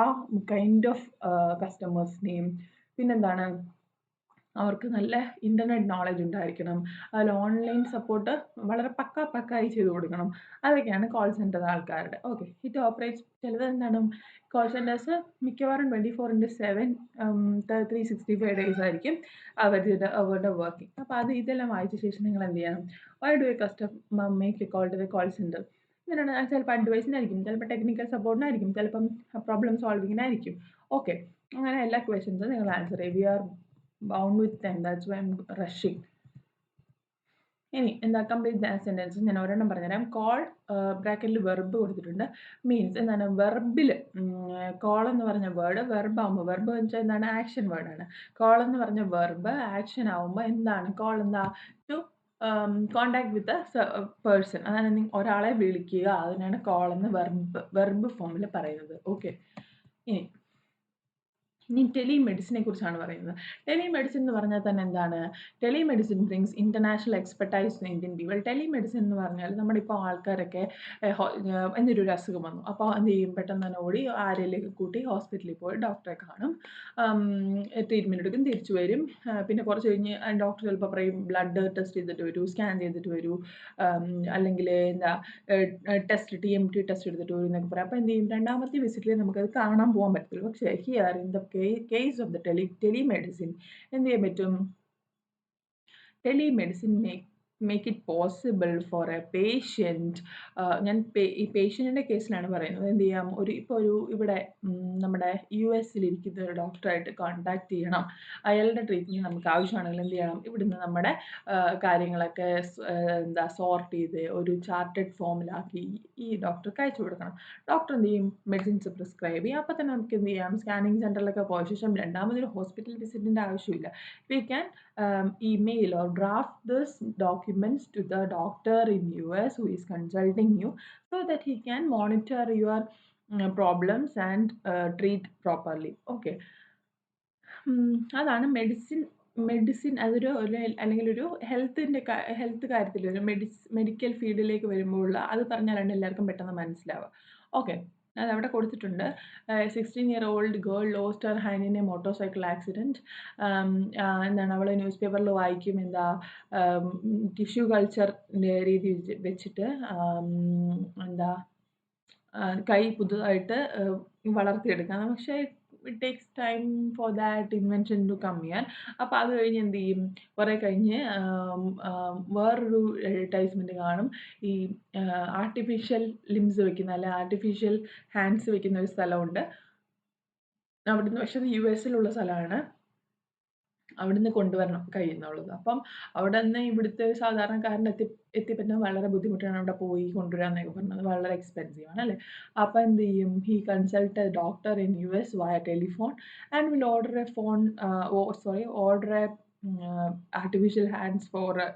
കൈൻഡ് ഓഫ് കസ്റ്റമേഴ്സിനെയും പിന്നെന്താണ്? അവർക്ക് നല്ല ഇന്റർനെറ്റ് നോളജ് ഉണ്ടായിരിക്കണം. അതിൽ ഓൺലൈൻ സപ്പോർട്ട് വളരെ പക്ക പക്കായി ചെയ്ത് കൊടുക്കണം. അതൊക്കെയാണ് കോൾ സെന്റർ ആൾക്കാരുടെ. ഓക്കെ ഇറ്റ് ഓപ്പറേറ്റ് ചിലത് എന്താണ്? കോൾ സെന്റേഴ്സ് മിക്കവാറും twenty four into seven three sixty five days ആയിരിക്കും അവരുടെ അവരുടെ വർക്കിംഗ് അപ്പോൾ അത് ഇതെല്ലാം വായിച്ച ശേഷം നിങ്ങൾ എന്ത് ചെയ്യണം? Why do a customer make a call to the call centre ഇങ്ങനെയാണ് ചിലപ്പോൾ അഡ്വൈസിനായിരിക്കും ചിലപ്പോൾ ടെക്നിക്കൽ സപ്പോർട്ടിനായിരിക്കും ചിലപ്പം പ്രോബ്ലം സോൾവിങ്ങിനായിരിക്കും ഓക്കെ അങ്ങനെ എല്ലാ ക്വസ്റ്റ്യൻസും നിങ്ങൾ ആൻസർ ചെയ്യും. We are bound with time that's why am rushing ഇനി എന്താ കംപ്ലീറ്റ് സെന്റൻസ് ഞാൻ ഒരെണ്ണം പറഞ്ഞുതരാം. കോൾ ബ്രാക്കറ്റിൽ വെർബ് കൊടുത്തിട്ടുണ്ട്. മീൻസ് എന്താണ്? വെർബിൽ കോൾ എന്ന് പറഞ്ഞ വേർഡ് വെർബ് ആകുമ്പോൾ വെർബ് എന്ന് വെച്ചാൽ എന്താണ്? ആക്ഷൻ വേർഡാണ് കോൾ എന്ന് പറഞ്ഞ വെർബ് ആക്ഷൻ ആകുമ്പോൾ എന്താണ്? കോൾ എന്താ? ടു കോണ്ടാക്ട് വിത്ത് പേഴ്സൺ അതാണ് ഒരാളെ വിളിക്കുക. അതിനാണ് കോൾ എന്ന് വെർബ് വെർബ് ഫോമിൽ പറയുന്നത്. ഓക്കെ ഇനി ഇനി ടെലിമെഡിസിനെ കുറിച്ചാണ് പറയുന്നത്. ടെലിമെഡിസിൻ എന്ന് പറഞ്ഞാൽ തന്നെ എന്താണ്? Telemedicine brings international expertise in Indian people telemedicine എന്ന് പറഞ്ഞാൽ നമ്മുടെ ഇപ്പോൾ ആൾക്കാരൊക്കെ എന്തൊരു അസുഖം വന്നു. അപ്പോൾ എന്ത് ചെയ്യും? പെട്ടെന്ന് തന്നെ ഓടി ആരെങ്കിലും കൂട്ടി ഹോസ്പിറ്റലിൽ പോയി ഡോക്ടറെ കാണും. ട്രീറ്റ്മെന്റ് എടുക്കും തിരിച്ചു വരും. പിന്നെ കുറച്ച് കഴിഞ്ഞ് ഡോക്ടർ ചിലപ്പോൾ പറയും ബ്ലഡ് ടെസ്റ്റ് ചെയ്തിട്ട് വരൂ സ്കാൻ ചെയ്തിട്ട് വരൂ. അല്ലെങ്കിൽ എന്താ test T M T test എടുത്തിട്ട് വരും എന്നൊക്കെ പറയാം. അപ്പോൾ എന്ത് ചെയ്യും? രണ്ടാമത്തെ വിസിറ്റിൽ നമുക്കത് കാണാൻ പോകാൻ പറ്റത്തില്ല. പക്ഷേ here in the case of the tele- telemedicine. and the emitum telemedicine make make it possible for a patient ഞാൻ ഈ പേഷ്യന്റിന്റെ കേസിലാണ് പറയുന്നത്. എന്ത് ചെയ്യാം? ഒരു ഇപ്പോൾ ഒരു ഇവിടെ നമ്മുടെ യു എസിലിരിക്കുന്ന ഒരു ഡോക്ടറായിട്ട് കോൺടാക്ട് ചെയ്യണം. അയാളുടെ ട്രീറ്റ്മെന്റ് നമുക്ക് ആവശ്യമാണെങ്കിൽ എന്ത് ചെയ്യണം? ഇവിടുന്ന് നമ്മുടെ കാര്യങ്ങളൊക്കെ എന്താ സോർട്ട് ചെയ്ത് ഒരു ചാർട്ടഡ് ഫോമിലാക്കി ഈ ഡോക്ടർക്ക് അയച്ചു കൊടുക്കണം. ഡോക്ടർ എന്ത് ചെയ്യും? മെഡിസിൻസ് പ്രിസ്ക്രൈബ് ചെയ്യും. അപ്പോൾ തന്നെ നമുക്ക് എന്ത് ചെയ്യാം? സ്കാനിങ് സെന്ററിലൊക്കെ പോയ ശേഷം രണ്ടാമതൊരു ഹോസ്പിറ്റൽ വിസിറ്റിന്റെ ആവശ്യമില്ല. We can email or draft this this documents to the doctor in US who is consulting you so that he can monitor your uh, problems and uh, treat properly okay അതാണ് medicine medicine അതൊരു അല്ലെങ്കിൽ ഒരു ഹെൽത്തിന്റെ health കാര്യത്തിൽ ഒരു മെഡിസ് medical ഫീൽഡിലേക്ക് വരുമ്പോൾ അത് പറഞ്ഞാലാണ് എല്ലാവർക്കും പെട്ടെന്ന് മനസ്സിലാവുക ഓക്കെ അത് അവിടെ കൊടുത്തിട്ടുണ്ട് sixteen year old girl lost her hand in a motorcycle accident എന്താണ് അവൾ ന്യൂസ് പേപ്പറിൽ വായിക്കും എന്താ ടിഷ്യൂ കൾച്ചറിന്റെ രീതി വെച്ചിട്ട് എന്താ കൈ പുതുതായിട്ട് വളർത്തിയെടുക്കാം. പക്ഷേ it takes time for that invention to come ചെയ്യാൻ അപ്പോൾ അത് കഴിഞ്ഞ് എന്ത് ചെയ്യും? കുറേ കഴിഞ്ഞ് വേറൊരു അഡ്വർടൈസ്മെന്റ് കാണും. ഈ ആർട്ടിഫിഷ്യൽ ലിംസ് വെക്കുന്ന അല്ലെ ആർട്ടിഫിഷ്യൽ ഹാൻഡ്സ് വെക്കുന്ന ഒരു സ്ഥലമുണ്ട്. അവിടുന്ന് പക്ഷേ അത് യു എസിലുള്ള സ്ഥലമാണ്. അവിടുന്ന് കൊണ്ടുവരണം കഴിയുന്നുള്ളത്. അപ്പം അവിടെ നിന്ന് ഇവിടുത്തെ സാധാരണക്കാരന് എത്തി എത്തിപ്പറ്റാൻ വളരെ ബുദ്ധിമുട്ടാണ് അവിടെ പോയി കൊണ്ടുവരാന്നൊക്കെ പറഞ്ഞത് വളരെ എക്സ്പെൻസീവ് ആണ് അല്ലേ അപ്പോൾ എന്ത് ചെയ്യും he consult a doctor in U S via telephone and will order a phone sorry order a artificial hands for uh,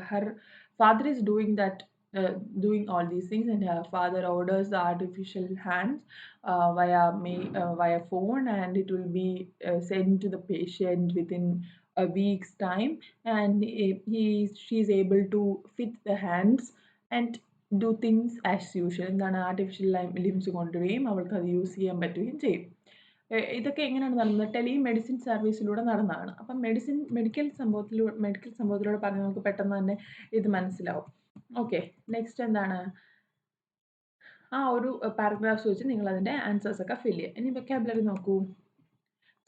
her father is doing that uh, doing all these things and her father orders the artificial hands uh, via ma- uh, via phone and it will be uh, sent to the patient within a week's time and he, he she is able to fit the hands and do things as usual. എന്താണ് artificial limbs കൊണ്ടുവരികയും അവൾക്ക് അത് use ചെയ്യാൻ പറ്റുകയും ചെയ്യും. ഇതൊക്കെ എങ്ങനെയാണ് നടന്നത്? ടെലി മെഡിസിൻ സർവീസിലൂടെ നടന്നതാണ്. അപ്പം മെഡിസിൻ മെഡിക്കൽ സംഭവത്തിലൂടെ മെഡിക്കൽ സംഭവത്തിലൂടെ പറഞ്ഞ് നമുക്ക് പെട്ടെന്ന് തന്നെ ഇത് മനസ്സിലാവും. ഓക്കെ നെക്സ്റ്റ് എന്താണ്? ആ ഒരു പാരഗ്രാഫ്സ് വെച്ച് നിങ്ങൾ അതിന്റെ ആൻസേഴ്സ് ഒക്കെ ഫില്ല് ചെയ്യുക ഇനി വെക്കാബുലറി നോക്കൂ.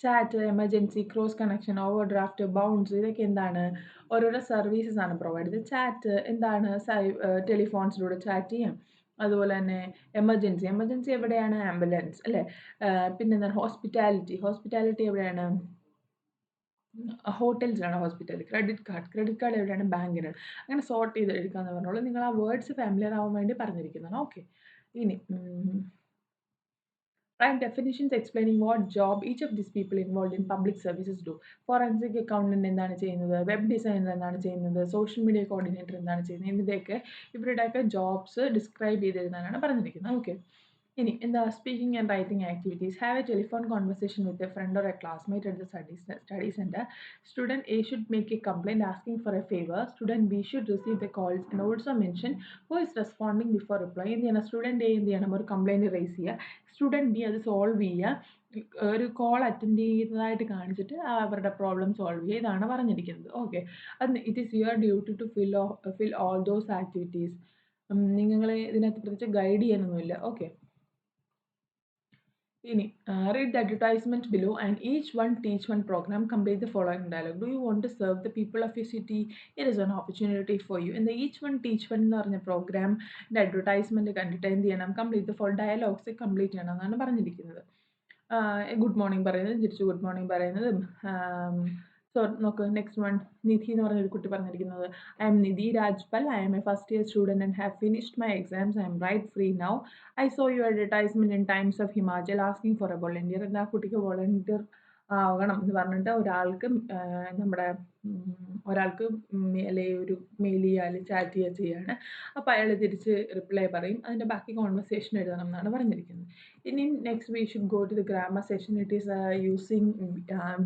Chat emergency cross connection over draft bounce ഇതൊക്കെ എന്താണ്? ഓരോരോ സർവീസസ് ആണ് പ്രൊവൈഡ് ചെയ്തത് ചാറ്റ് എന്താണ്? സൈ ടെലിഫോൺസിലൂടെ ചാറ്റ് ചെയ്യാം. അതുപോലെ തന്നെ എമർജൻസി എമർജൻസി എവിടെയാണ്? ആംബുലൻസ് അല്ലേ? പിന്നെന്താണ് ഹോസ്പിറ്റാലിറ്റി ഹോസ്പിറ്റാലിറ്റി എവിടെയാണ്? ഹോട്ടൽസിലാണ് hospital credit card credit card എവിടെയാണ്? ബാങ്കിനാണ് അങ്ങനെ സോർട്ട് ചെയ്ത് എടുക്കാമെന്ന് പറഞ്ഞോളൂ. നിങ്ങൾ ആ വേർഡ്സ് ഫാമിലിയർ ആവാൻ വേണ്ടി പറഞ്ഞിരിക്കുന്നതാണ്. ഓക്കെ ഇനി Write definitions explaining what job each of these people involved in public services do. Forensic accountant എന്താണ് ചെയ്യുന്നത്? വെബ് ഡിസൈനർ എന്താണ് ചെയ്യുന്നത്? സോഷ്യൽ മീഡിയ കോർഡിനേറ്റർ എന്താണ് ചെയ്യുന്നത്? എന്നിവയൊക്കെ ഇവരുടെയൊക്കെ ജോബ്സ് ഡിസ്ക്രൈബ് ചെയ്തിരുന്നാണ് പറഞ്ഞിരിക്കുന്നത്. ഓക്കെ ഇനി എന്താ speaking and writing activities have a telephone conversation with a friend or a classmate at the study study centre student A should make a complaint asking for a favour student B should receive the calls and also mention who is responding before reply എന്ത് ചെയ്യണം student A എന്ത് ചെയ്യണം ഒരു complaint raise ചെയ്യുക. Student B അത് solve ചെയ്യുക. ഒരു call attend ചെയ്യുന്നതായിട്ട് കാണിച്ചിട്ട് അവരുടെ പ്രോബ്ലം സോൾവ് ചെയ്യുക. ഇതാണ് പറഞ്ഞിരിക്കുന്നത്. ഓക്കെ അത് it is your duty to fill fill all those activities നിങ്ങളെ ഇതിനകത്ത് പ്രത്യേകിച്ച് ഗൈഡ് ചെയ്യാനൊന്നുമില്ല. ഓക്കെ ഇനി read the advertisement below and each one teach one program complete the following dialogue do you want to serve the people of you city it is an opportunity for you എന്താ each one teach one എന്ന് പറഞ്ഞ പ്രോഗ്രാമിന്റെ advertisement കണ്ടിട്ട് എന്ത് ചെയ്യണം? Complete the following dialogues complete ചെയ്യണം എന്നാണ് പറഞ്ഞിരിക്കുന്നത്. ഗുഡ് മോർണിംഗ് പറയുന്നത് തിരിച്ച് ഗുഡ് മോർണിംഗ് പറയുന്നതും സോ നോക്ക് നെക്സ്റ്റ് വൺ നിധി എന്ന് പറഞ്ഞൊരു കുട്ടി പറഞ്ഞിരിക്കുന്നത്. I'm Nidhi Rajpal I'm a first year student and have finished my exams I'm right free now I saw you advertisement in Times of Himachal asking for a volunteer എന്താ കുട്ടിക്ക് volunteer ആവണം എന്ന് പറഞ്ഞിട്ട് ഒരാൾക്ക് നമ്മുടെ ഒരാൾക്ക് അല്ലെ ഒരു മെയിൽ ചെയ്യുക അല്ലെങ്കിൽ ചാറ്റ് ചെയ്യുക ചെയ്യാണ്. അപ്പോൾ അയാൾ തിരിച്ച് റിപ്ലൈ പറയും അതിന്റെ ബാക്കി കോൺവെർസേഷൻ എഴുതണം എന്നാണ് പറഞ്ഞിരിക്കുന്നത്. ഇനി next we should go to the grammar session it is using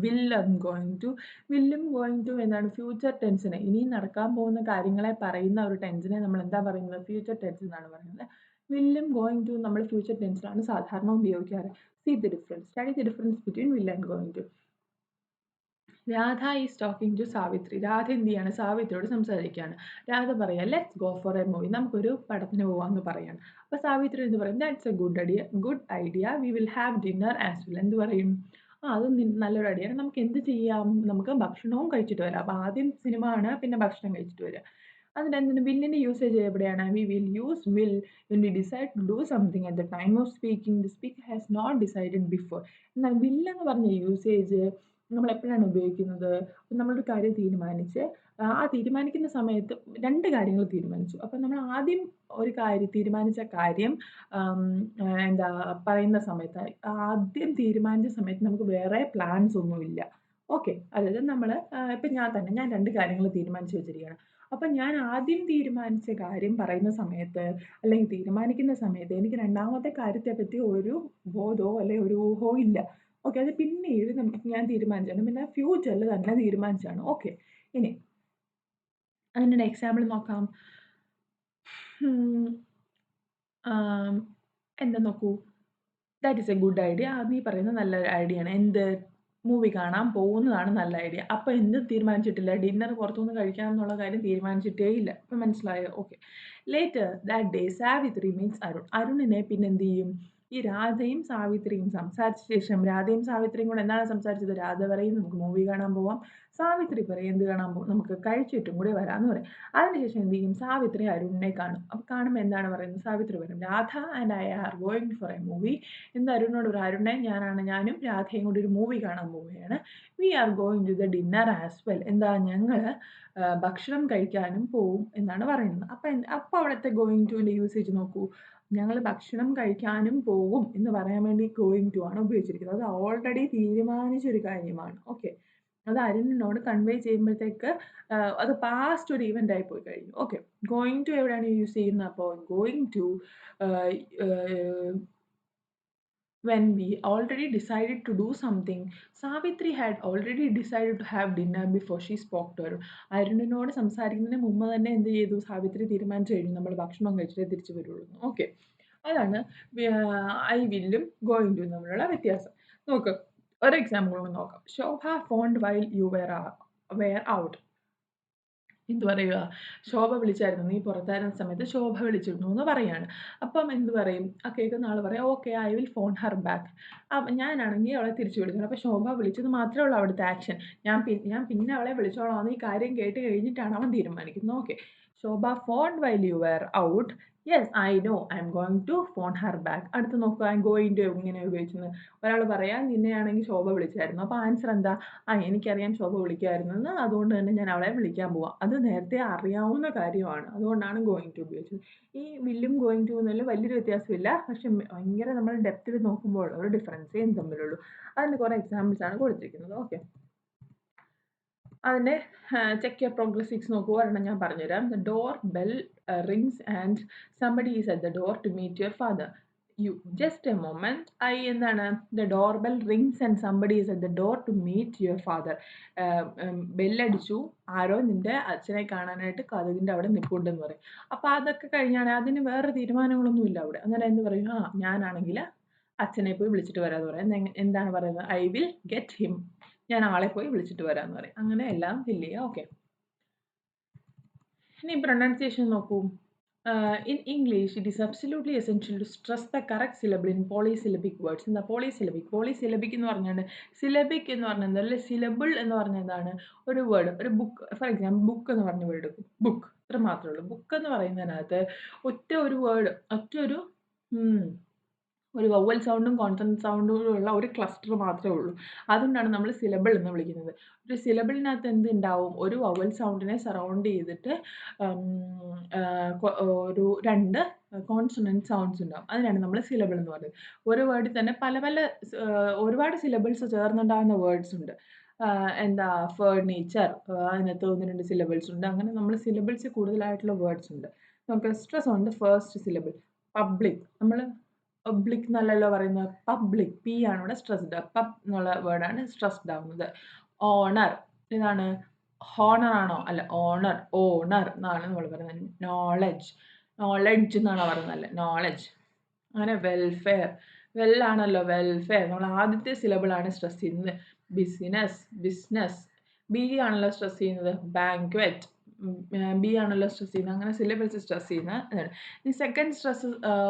will am going to വില്ലും ഗോയിങ് ടു എന്താണ് ഫ്യൂച്ചർ ടെൻസിനെ ഇനി നടക്കാൻ പോകുന്ന കാര്യങ്ങളെ പറയുന്ന ഒരു ടെൻസിനെ നമ്മൾ എന്താ പറയുന്നത്? ഫ്യൂച്ചർ ടെൻസ് എന്നാണ് പറയുന്നത്. വില്ലും ഗോയിങ് ടു നമ്മൾ ഫ്യൂച്ചർ ടെൻസിലാണ് സാധാരണ ഉപയോഗിക്കാറ്. See the difference. Study the difference between will and going to. Radha is talking to Savitri. Radha എന്ത് ചെയ്യാണ്? സാവിത്രിയോട് സംസാരിക്കുകയാണ്. രാധ പറയാം let's go for a movie നമുക്കൊരു പടത്തിന് പോകാമെന്ന് പറയാണ്. അപ്പോൾ സാവിത്രി എന്ന് പറയും? That's a good idea good idea we will have dinner as well എന്ത് പറയും? ആ അത് നല്ലൊരു ഐഡിയയാണ് നമുക്ക് എന്ത് ചെയ്യാം? നമുക്ക് ഭക്ഷണവും കഴിച്ചിട്ട് വരാം. അപ്പോൾ ആദ്യം സിനിമ ആണ് പിന്നെ ഭക്ഷണം കഴിച്ചിട്ട് വരിക അതിന് എന്തിന് യൂസേജ് എവിടെയാണ്? We will use will when we decide to do something at the time of speaking the speaker has not decided before എന്നാൽ വില്ലെന്ന് പറഞ്ഞ യൂസേജ് നമ്മൾ എപ്പോഴാണ് ഉപയോഗിക്കുന്നത്? നമ്മളൊരു കാര്യം തീരുമാനിച്ച് ആ തീരുമാനിക്കുന്ന സമയത്ത് രണ്ട് കാര്യങ്ങൾ തീരുമാനിച്ചു. അപ്പം നമ്മൾ ആദ്യം ഒരു കാര്യം തീരുമാനിച്ച കാര്യം എന്താ പറയുന്ന സമയത്ത് ആദ്യം തീരുമാനിച്ച സമയത്ത് നമുക്ക് വേറെ പ്ലാൻസ് ഒന്നുമില്ല. ഓക്കെ അതായത് നമ്മൾ ഇപ്പം ഞാൻ തന്നെ ഞാൻ രണ്ട് കാര്യങ്ങൾ തീരുമാനിച്ച് വെച്ചിരിക്കുകയാണ്. അപ്പം ഞാൻ ആദ്യം തീരുമാനിച്ച കാര്യം പറയുന്ന സമയത്ത് അല്ലെങ്കിൽ തീരുമാനിക്കുന്ന സമയത്ത് എനിക്ക് രണ്ടാമത്തെ കാര്യത്തെപ്പറ്റി ഒരു ബോധമോ അല്ലെങ്കിൽ ഒരു ഊഹോ ഇല്ല. ഓക്കെ അത് പിന്നീട് ഞാൻ തീരുമാനിച്ചാണ്. പിന്നെ ഫ്യൂച്ചറിൽ തന്നെ തീരുമാനിച്ചാണ്. ഓക്കെ ഇനി അതിന്റെ എക്സാമ്പിൾ നോക്കാം. എന്താ നോക്കൂ? That is a good idea നീ പറയുന്നത് നല്ല ഐഡിയ ആണ്. എന്ത്? മൂവി കാണാൻ പോകുന്നതാണ് നല്ല ഐഡിയ അപ്പൊ എന്ത് തീരുമാനിച്ചിട്ടില്ല. ഡിന്നർ പുറത്തുനിന്ന് കഴിക്കാം എന്നുള്ള കാര്യം തീരുമാനിച്ചിട്ടേ ഇല്ല. അപ്പൊ മനസ്സിലായോ? Okay later that day Savitri means Arun അരുണിനെ പിന്നെ എന്ത് ചെയ്യും? ഈ രാധയും സാവിത്രിയും സംസാരിച്ച ശേഷം രാധയും സാവിത്രിയും കൂടെ എന്താണ് സംസാരിച്ചത്? രാധ പറയും നമുക്ക് മൂവി കാണാൻ പോവാം. സാവിത്രി പറയും എന്ത് കാണാൻ പോകും നമുക്ക് കഴിച്ചിട്ടും കൂടി വരാമെന്ന് പറയും. അതിനുശേഷം എന്ത് ചെയ്യും? സാവിത്രി അരുണിനെ കാണും. അപ്പോൾ കാണുമ്പോൾ എന്താണ് പറയുന്നത്? സാവിത്രി പറയും Radha and I are going for a movie എന്ന് അരുണിനോട് ഒരു അരുണെ ഞാനാണ് ഞാനും രാധയും കൂടി ഒരു മൂവി കാണാൻ പോവുകയാണ്. We are going to the dinner as well എന്താ ഞങ്ങൾ ഭക്ഷണം കഴിക്കാനും പോവും എന്നാണ് പറയുന്നത്. അപ്പം അപ്പോൾ അവിടുത്തെ ഗോയിങ് ടുവിന്റെ യൂസേജ് നോക്കൂ. ഞങ്ങൾ ഭക്ഷണം കഴിക്കാനും പോകും എന്ന് പറയാൻ വേണ്ടി ഗോയിങ് ടു ആണ് ഉപയോഗിച്ചിരിക്കുന്നത്. അത് ഓൾറെഡി തീരുമാനിച്ചൊരു കാര്യമാണ്. ഓക്കെ അത് അരുണിനോട് കൺവേ ചെയ്യുമ്പോഴത്തേക്ക് അത് പാസ്റ്റ് ഒരു ഇവന്റ് ആയി പോയി കഴിഞ്ഞു. ഓക്കെ ഗോയിങ് ടു എവിടെയാണ് യൂസ് ചെയ്യുന്നത്? അപ്പോൾ going to when we already decided to do something, Savitri had already decide to have dinner before she spoke to Arun. അരുണിനോട് സംസാരിക്കുന്നതിന് മുമ്പ് തന്നെ എന്ത് ചെയ്തു? സാവിത്രി തീരുമാനിച്ചു കഴിഞ്ഞു. നമ്മൾ ഭക്ഷണം കഴിച്ചിട്ടേ തിരിച്ചു വരുള്ളൂ. ഓക്കെ അതാണ് ഐ വില്ലും ഗോയിങ് ടു തമ്മിലുള്ള വ്യത്യാസം. നോക്ക് ഒരു എക്സാമ്പിൾ കൂടെ നോക്കാം. Shobha phoned while you were were out എന്ത് പറയുക ശോഭ വിളിച്ചായിരുന്നു. നീ പുറത്തായിരുന്ന സമയത്ത് ശോഭ വിളിച്ചിരുന്നു എന്ന് പറയാണ്. അപ്പം എന്ത് പറയും? ആ കേൾക്കുന്ന ആൾ പറയും okay I will phone her back ഞാനാണെങ്കിൽ അവളെ തിരിച്ചു വിളിക്കണം. അപ്പോൾ ശോഭ വിളിച്ചത് മാത്രമേ ഉള്ളൂ അവിടുത്തെ ആക്ഷൻ ഞാൻ ഞാൻ പിന്നെ അവളെ വിളിച്ചോളാം എന്ന് ഈ കാര്യം കേട്ട് കഴിഞ്ഞിട്ടാണ് അവൻ തീരുമാനിക്കുന്നത്. Okay Shobha phone while you were out yes I know I am going to phone her back അടുത്ത് നോക്കുക ഐ ഗോയിങ് ടു ഇങ്ങനെ ഉപയോഗിച്ചത് ഒരാൾ പറയാം നിന്നെയാണെങ്കിൽ ശോഭ വിളിച്ചായിരുന്നു. അപ്പോൾ ആൻസർ എന്താ? ആ എനിക്കറിയാം ശോഭ വിളിക്കുമായിരുന്നെന്ന് അതുകൊണ്ട് തന്നെ ഞാൻ അവളെ വിളിക്കാൻ പോവാം. അത് നേരത്തെ അറിയാവുന്ന കാര്യമാണ്. അതുകൊണ്ടാണ് ഗോയിങ് ടു ഉപയോഗിച്ചത്. ഈ വില്ലും ഗോയിങ് ടു എന്നതിൽ വലിയൊരു വ്യത്യാസമില്ല. പക്ഷെ ഭയങ്കര നമ്മൾ ഡെപ്തിൽ നോക്കുമ്പോൾ ഒരു ഡിഫറൻസേ തമ്മിലുള്ളൂ. അതിന് കുറേ എക്സാമ്പിൾസ് ആണ് കൊടുത്തിരിക്കുന്നത്. ഓക്കെ അതിന്റെ ചെക്ക് യുവർ പ്രോഗ്രസിക്സ് നോക്കുക ഒരെണ്ണം ഞാൻ പറഞ്ഞുതരാം. The door bell rings and somebody is at the door to meet your father you just a moment I എന്താണ്? The door bell rings and somebody is at the door to meet your father ബെല്ലടിച്ചു ആരോ നിന്റെ അച്ഛനെ കാണാനായിട്ട് കഥകിന്റെ അവിടെ നിൽപ്പുണ്ടെന്ന് പറയും. അപ്പോൾ അതൊക്കെ കഴിഞ്ഞാണ് അതിന് വേറെ തീരുമാനങ്ങളൊന്നുമില്ല അവിടെ. അങ്ങനെ എന്ന് പറയും? ആ ഞാനാണെങ്കിൽ അച്ഛനെ പോയി വിളിച്ചിട്ട് വരാമെന്ന് പറയാം. എന്താണ് പറയുന്നത്? ഐ വിൽ ഗെറ്റ് ഹിം ഞാൻ ആളെ പോയി വിളിച്ചിട്ട് വരാം എന്ന് പറയും. അങ്ങനെ എല്ലാം ഫില്ല് ചെയ്യുക ഓക്കെ ഇനി പ്രൊണൗൺസിയേഷൻ നോക്കൂ. In English it is absolutely essential to stress the correct syllable in polysyllabic words എന്താ? പോളിസിലബിക് പോളിസിലബിക് എന്ന് പറഞ്ഞാൽ സിലബിക് എന്ന് പറഞ്ഞാൽ എന്താ സിലബിൾ എന്ന് പറഞ്ഞ എന്താണ് ഒരു വേർഡ് ഒരു ബുക്ക് ഫോർ എക്സാമ്പിൾ ബുക്ക് എന്ന് പറഞ്ഞ വേർഡ് എടുക്കും. ബുക്ക് ഇത്ര മാത്രമേ ഉള്ളൂ. ബുക്ക് എന്ന് പറയുന്നതിനകത്ത് ഒറ്റ ഒരു വേർഡ് ഒറ്റ ഒരു ഒരു വവ്വൽ സൗണ്ടും കോൺസണന്റ് സൗണ്ടും ഉള്ള ഒരു ക്ലസ്റ്റർ മാത്രമേ ഉള്ളൂ. അതുകൊണ്ടാണ് നമ്മൾ സിലബിൾ എന്ന് വിളിക്കുന്നത്. ഒരു സിലബിളിനകത്ത് എന്തുണ്ടാവും ഒരു വവ്വൽ സൗണ്ടിനെ സറൗണ്ട് ചെയ്തിട്ട് ഒരു രണ്ട് കോൺസണന്റ് സൗണ്ട്സ് ഉണ്ടാവും അതിനാണ് നമ്മൾ സിലബിൾ എന്ന് പറയുന്നത്. ഒരു വേർഡിൽ തന്നെ പല പല ഒരുപാട് സിലബിൾസ് ചേർന്നുണ്ടാകുന്ന വേർഡ്സ് ഉണ്ട്. എന്താ ഫേർണിച്ചർ അതിനകത്ത് ഒന്ന് രണ്ട് സിലബിൾസ് ഉണ്ട്. അങ്ങനെ നമ്മൾ സിലബിൾസ് കൂടുതലായിട്ടുള്ള വേർഡ്സ് ഉണ്ട്. നമുക്ക് സ്ട്രെസ് ഉണ്ട് ഫസ്റ്റ് സിലബിൾ പബ്ലിക് നമ്മൾ പബ്ലിക് എന്നല്ലല്ലോ പറയുന്നത്. പബ്ലിക് പി ആണ് ഇവിടെ സ്ട്രെസ്ഡ് പബ് എന്നുള്ള വേർഡാണ് സ്ട്രെസ്ഡ് ആവുന്നത്. ഓണർ ഇതാണ് ഹോണർ ആണോ? അല്ല ഓണർ ഓണർ എന്നാണ് നമ്മൾ പറയുന്നത്. നോളജ് നോളജ് എന്നാണ് അല്ലേ? നോളജ് അങ്ങനെ വെൽഫെയർ വെല്ലാണല്ലോ വെൽഫെയർ നമ്മൾ ആദ്യത്തെ സിലബിളാണ് സ്ട്രെസ് ചെയ്യുന്നത്. ബിസിനസ് ബിസിനസ് ബി ആണല്ലോ സ്ട്രെസ് ചെയ്യുന്നത്. ബാങ്ക്വറ്റ് ബി ആണല്ലോ സ്ട്രെസ് ചെയ്യുന്നത്. അങ്ങനെ സിലബിൾസ് സ്ട്രെസ് ചെയ്യുന്ന ഇനി സെക്കൻഡ് സ്ട്രെസ്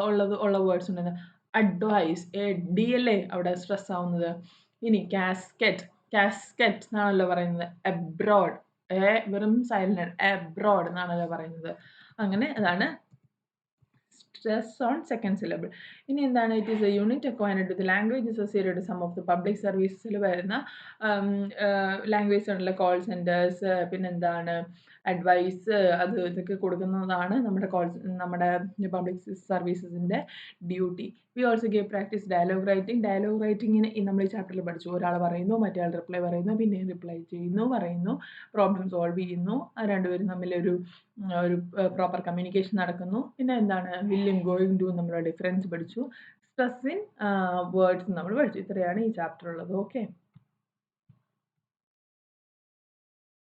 ഉള്ളത് ഉള്ള വേർഡ്സ് ഉണ്ടെന്ന് അഡ്വൈസ് എ ഡി എ അവിടെ സ്ട്രെസ് ആവുന്നത്? ഇനി കാസ്കറ്റ് കാസ്കറ്റ് എന്നാണല്ലോ പറയുന്നത്. എബ്രോഡ് എ വെറും സൈലന്റ് എബ്രോഡ് എന്നാണല്ലോ പറയുന്നത്. അങ്ങനെ അതാണ് സ്ട്രെസ് ഓൺ സെക്കൻഡ് സിലബിൾ ഇനി എന്താണ്? It is a unit acquired with language associated some of the public സർവീസസിൽ വരുന്ന ലാംഗ്വേജ് ഉണ്ടല്ലോ. കോൾ സെന്റേഴ്സ് പിന്നെന്താണ്? അഡ്വൈസ് അത് ഇതൊക്കെ കൊടുക്കുന്നതാണ് നമ്മുടെ കോൾ നമ്മുടെ public സർവീസസിന്റെ duty we also gay practise dialogue writing dialogue റൈറ്റിങ്ങിന് നമ്മൾ ഈ ചാപ്റ്ററിൽ പഠിച്ചു. ഒരാൾ പറയുന്നു മറ്റേ ആൾ റിപ്ലൈ പറയുന്നു പിന്നെ റിപ്ലൈ ചെയ്യുന്നു പറയുന്നു പ്രോബ്ലം സോൾവ് ചെയ്യുന്നു. രണ്ടുപേരും തമ്മിലൊരു ഒരു പ്രോപ്പർ കമ്മ്യൂണിക്കേഷൻ നടക്കുന്നു. പിന്നെ എന്താണ് വില്ലിങ് ഗോയിങ് ടു നമ്മൾ ഡിഫറൻസ് പഠിച്ചു. സ്ട്രെസ് ഇൻ വേർഡ്സ് നമ്മൾ പഠിച്ചു. ഇത്രയാണ് ഈ ചാപ്റ്റർ ഉള്ളത്. ഓക്കെ